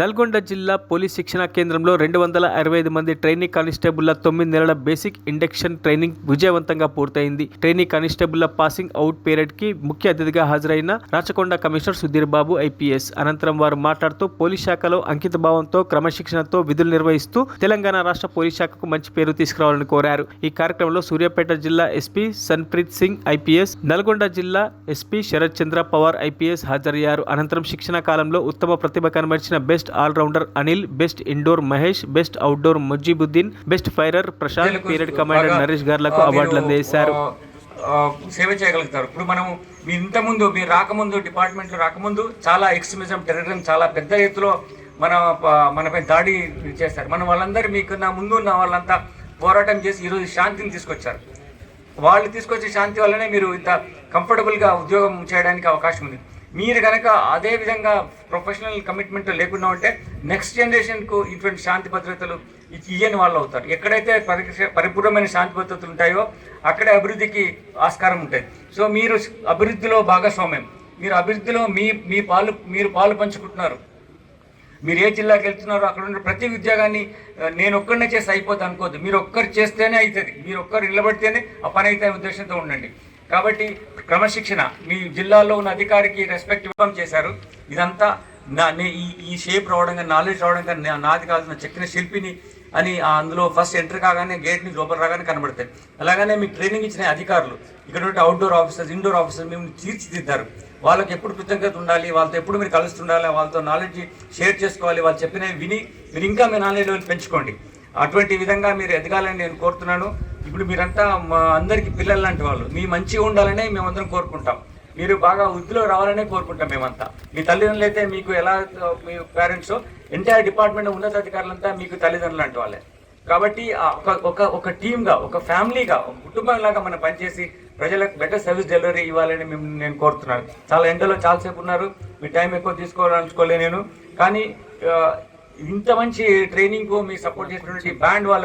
నల్గొండ జిల్లా పోలీస్ శిక్షణా కేంద్రంలో రెండు వందల అరవై ఐదు మంది ట్రైనీ కానిస్టేబుల్ల తొమ్మిది నెలల బేసిక్ ఇండక్షన్ ట్రైనింగ్ విజయవంతంగా పూర్తయింది. ట్రైనీ కానిస్టేబుల్ల పాసింగ్ అవుట్ పీరియడ్కి ముఖ్య అతిథిగా హాజరైన రాచకొండ కమిషనర్ సుధీర్ బాబు ఐపీఎస్. అనంతరం వారు మాట్లాడుతూ పోలీస్ శాఖలో అంకిత భావంతో క్రమశిక్షణతో విధులు నిర్వహిస్తూ తెలంగాణ రాష్ట్ర పోలీస్ శాఖకు మంచి పేరు తీసుకురావాలని కోరారు. ఈ కార్యక్రమంలో సూర్యాపేట జిల్లా ఎస్పీ సన్ప్రీత్ సింగ్ ఐపీఎస్. నల్గొండ జిల్లా ఎస్పీ శరత్ చంద్ర పవార్ ఐపీఎస్ హాజరయ్యారు. అనంతరం శిక్షణ కాలంలో ఉత్తమ ప్రతిభ కనబరిచిన best all rounder Anil best indoor Mahesh best outdoor Mujeebuddin best firer Prashanth period commander Naresh గార్లకు అవార్డులు అందజేశారు సేవ చేయగలుగుతారు. ఇప్పుడు మనం మీ ఇంతకుముందు మీరు రాకముందు డిపార్ట్మెంట్లో రాకముందు చాలా ఎక్స్ట్రీమిజం టెర్రరిజం చాలా పెద్ద ఎత్తులో మన మనపై దాడి చేస్తారు మనం వాళ్ళందరూ మీకున్న ముందు ఉన్న వాళ్ళంతా పోరాటం చేసి ఈరోజు శాంతిని తీసుకొచ్చారు. వాళ్ళు తీసుకొచ్చే శాంతి వల్లనే మీరు ఇంత కంఫర్టబుల్గా ఉద్యోగం చేయడానికి అవకాశం ఉంది. మీరు కనుక అదే విధంగా ప్రొఫెషనల్ కమిట్మెంట్ లేకుండా ఉంటే నెక్స్ట్ జనరేషన్కు ఇటువంటి శాంతి భద్రతలు ఇయ్యని వాళ్ళు అవుతారు. ఎక్కడైతే పరిపూర్ణమైన శాంతి భద్రతలు ఉంటాయో అక్కడే అభివృద్ధికి ఆస్కారం ఉంటుంది. సో మీరు అభివృద్ధిలో భాగస్వామ్యం. మీరు అభివృద్ధిలో మీ మీ పాలు మీరు పాలు పంచుకుంటున్నారు. మీరు ఏ జిల్లాకి వెళ్తున్నారో అక్కడ ఉన్న ప్రతి ఉద్యోగాన్ని నేను ఒక్కరినే చేస్తే అయిపోతుంది అనుకోద్దు. మీరు ఒక్కరు చేస్తేనే అవుతుంది మీరు ఒక్కరు నిలబడితేనే ఆ పని అయితే ఉద్దేశంతో ఉండండి. కాబట్టి క్రమశిక్షణ మీ జిల్లాలో ఉన్న అధికారికి రెస్పెక్ట్ ఇవ్వం చేశారు. ఇదంతా నా నే- ఈ ఈ షేప్ రావడం కానీ నాలెడ్జ్ రావడం కానీ నాది కావాల్సిన చెక్కిన శిల్పిని అని అందులో ఫస్ట్ ఎంటర్ కాగానే గేట్ని లోపల రాగానే కనబడతాయి. అలాగనే మీకు ట్రైనింగ్ ఇచ్చిన అధికారులు ఇక్కడ ఉంటే అవుట్డోర్ ఆఫీసర్స్ ఇండోర్ ఆఫీసర్స్ మేము తీర్చిదిద్దారు. వాళ్ళకి ఎప్పుడు కృతజ్ఞత ఉండాలి వాళ్ళతో ఎప్పుడు మీరు కలుస్తుండాలి వాళ్ళతో నాలెడ్జ్ షేర్ చేసుకోవాలి వాళ్ళు చెప్పినవి విని మీరు ఇంకా మీ నాలెడ్జ్ లెవెల్ పెంచుకోండి. అటువంటి విధంగా మీరు ఎదగాలని నేను కోరుతున్నాను. ఇప్పుడు మీరంతా మా అందరికి పిల్లలు లాంటి వాళ్ళు. మీ మంచిగా ఉండాలనే మేమందరం కోరుకుంటాం. మీరు బాగా వృద్ధిలో రావాలనే కోరుకుంటాం మేమంతా. మీ తల్లిదండ్రులు అయితే మీకు ఎలా మీ పేరెంట్స్ ఎంటైర్ డిపార్ట్మెంట్ ఉన్నతాధికారులంతా మీకు తల్లిదండ్రులు లాంటి వాళ్ళే. కాబట్టి ఒక ఒక ఒక టీమ్గా ఒక ఫ్యామిలీగా ఒక కుటుంబంలాగా మనం పనిచేసి ప్రజలకు బెటర్ సర్వీస్ డెలివరీ ఇవ్వాలని మేము నేను కోరుతున్నాను. చాలా ఎండలో చాలాసేపు ఉన్నారు. మీ టైం ఎక్కువ తీసుకోవాలనుకోలే నేను. కానీ ఇంత మంచి ట్రైనింగ్ మీ సపోర్ట్ చేసినటువంటి బ్యాండ్ వాళ్ళ